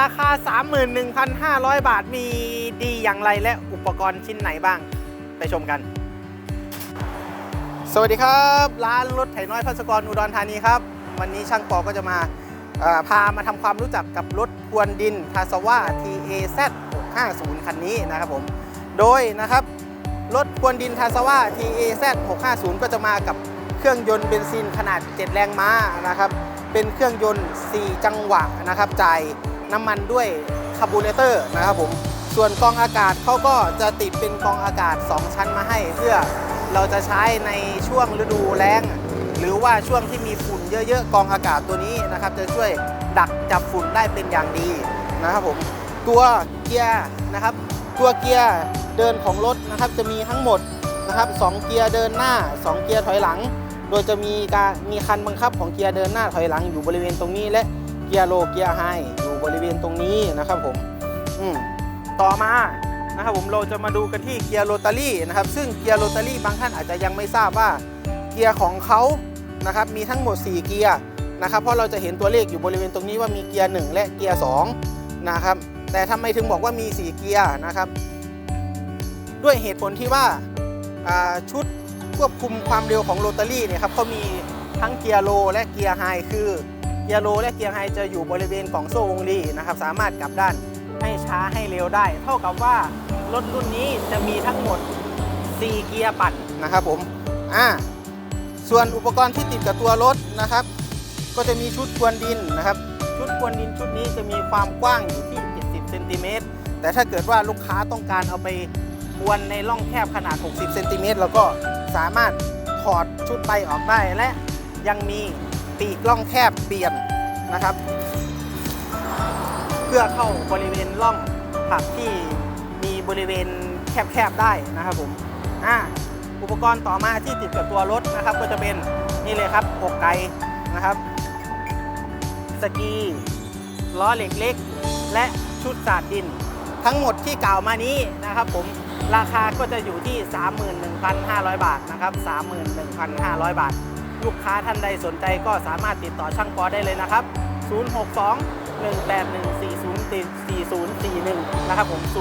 ราคา 31,500 บาทมีดีอย่างไรและอุปกรณ์ชิ้นไหนบ้าง ไปชมกัน สวัสดีครับ ร้านรถไถน้อยพัสกรอุดรธานีครับ วันนี้ช่างปอก็จะมาพามาทำความรู้จักกับรถพวนดินทาสว่า TAZ 650 คันนี้นะครับผม โดยนะครับ รถพวนดินทาสว่า TAZ 650 ก็จะมากับเครื่องยนต์เบนซินขนาด 7 แรงม้านะครับ เป็นเครื่องยนต์ 4 จังหวะนะครับจ่าย น้ำมันด้วยคาร์บูเรเตอร์นะครับผมส่วนกองอากาศเขาก็จะติดเป็นกองอากาศ 2 ชั้นมาให้เพื่อเราจะใช้ในช่วงฤดูแล้ง หรือว่าช่วงที่มีฝุ่นเยอะๆกองอากาศตัวนี้นะครับ จะช่วยดักจับฝุ่นได้เป็นอย่างดีนะครับผมตัวเกียร์นะครับ ตัวเกียร์เดินของรถนะครับจะมีทั้งหมดนะครับสองเกียร์เดินหน้า 2 เกียร์ถอยหลัง โดยจะมีการมีคันบังคับของเกียร์เดินหน้าถอยหลังอยู่บริเวณตรงนี้และเกียร์โลเกียร์ไฮ บริเวณตรงนี้นะครับผมอืมต่อมานะครับผมเราจะมาดูกันที่เกียร์โรตารี่นะครับ ซึ่งเกียร์โรตารี่บางท่านอาจจะยังไม่ทราบว่าเกียร์ของเขานะครับมีทั้งหมด 4 เกียร์นะครับเพราะเราจะเห็นตัวเลขอยู่บริเวณตรงนี้ว่ามีเกียร์ 1 และเกียร์2นะครับแต่ทำไมถึงบอกว่ามี 4 เกียร์นะครับ ด้วยเหตุผลที่ว่าชุดควบคุมความเร็วของโรตารี่เนี่ยครับเขามีทั้งเกียร์โลและเกียร์ไฮคือ เกียร์โลและเกียร์ไฮจะอยู่บริเวณของโซ่วงลีนะครับ สามารถกลับด้านให้ช้าให้เร็วได้ เท่ากับว่ารถรุ่นนี้จะมีทั้งหมด 4 เกียร์ปั่นนะครับผมอ่าส่วนอุปกรณ์ที่ติดกับตัวรถนะครับ ก็จะมีชุดกวนดินนะครับ ชุดกวนดินชุดนี้จะมีความกว้างอยู่ที่ 70เซนติเมตรแต่ถ้าเกิดว่าลูกค้าต้องการเอาไปกวนในร่องแคบขนาด 60เซนติเมตรแล้วก็สามารถถอดชุดไปออกได้และยังมี ร่องแคบเปลี่ยนนะครับ เพื่อเข้าบริเวณร่องผักที่มีบริเวณแคบๆได้นะครับผมอ่าอุปกรณ์ต่อมาที่ติดกับตัวรถนะครับ ก็จะเป็นนี่เลยครับอกไก่นะครับสกีล้อเหล็กเล็ก และชุดสาดดิน ทั้งหมดที่กล่าวมานี้นะครับผมราคาก็จะอยู่ที่ 31,500 บาทนะครับ 31,500 บาท ลูกค้าท่านใดสนใจก็สามารถติดต่อช่างปอได้เลยนะครับ 062 181 4041 นะครับผม 062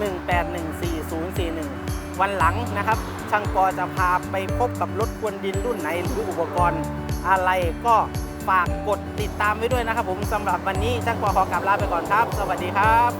1814041 วันหลังนะครับ ช่างปอจะพาไปพบกับรถควนดินรุ่นไหนหรืออุปกรณ์อะไรก็ฝากกดติดตามไว้ด้วยนะครับผมสำหรับวันนี้ช่างปอขอกลับลาไปก่อนครับ สวัสดีครับ